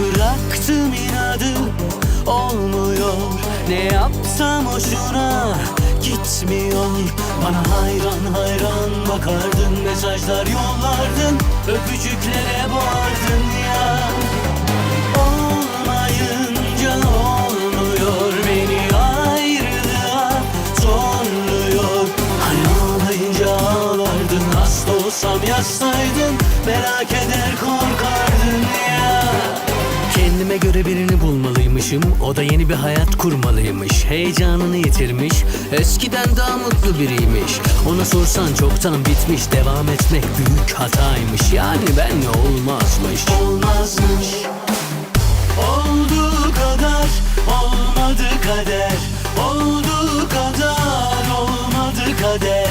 Bıraktım inadı olmuyor. Ne yapsam hoşuna gitmiyor. Bana hayran hayran bakardın Mesajlar yollardın. Öpücüklere boğardın ya. Olmayınca olmuyor Beni ayrılığa zorluyor. Hani ağlayınca ağlardın Hasta olsam yazsaydın Merak eder korkardın ya Kendime göre birini bulmalıymışım. O da yeni bir hayat kurmalıymış. Heyecanını yitirmiş. Eskiden daha mutlu biriymiş. Ona sorsan çoktan bitmiş. Devam etmek büyük hataymış. Yani benle olmazmış. Olmazmış. Olduğu kadar olmadı kader. Olduğu kadar olmadı kader.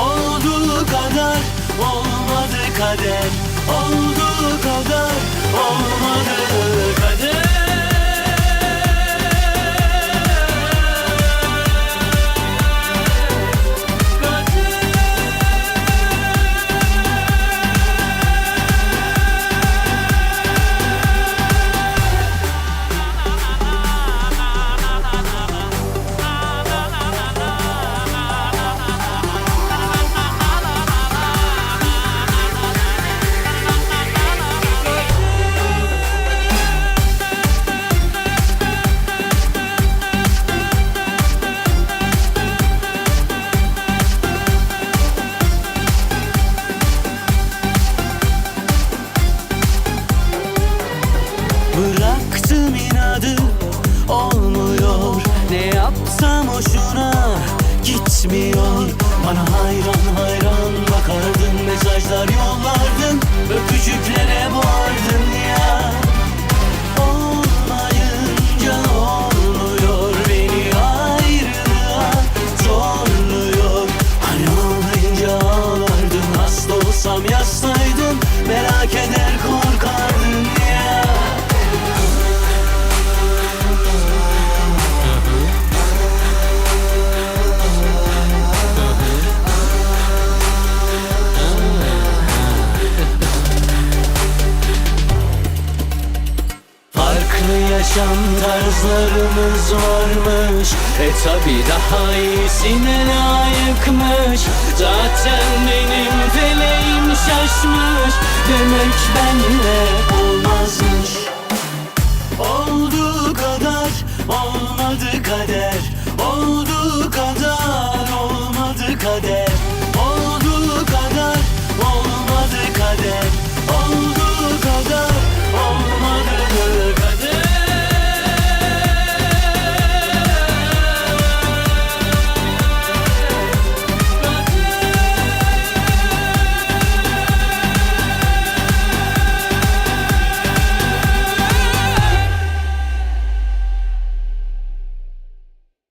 Olduğu kadar olmadı kader. Olduğu kadar Ne yapsam hoşuna gitmiyor. Bana hayran hayran bakardın Mesajlar yollardın. Öpücüklere boğardın yaşam tarzlarımız varmış. E tabi daha iyisine layıkmış. Zaten benim feleğim şaşmış. Demek benle olmazmış. Olduğu kadar olmadı kader. Olduğu kadar olmadı kader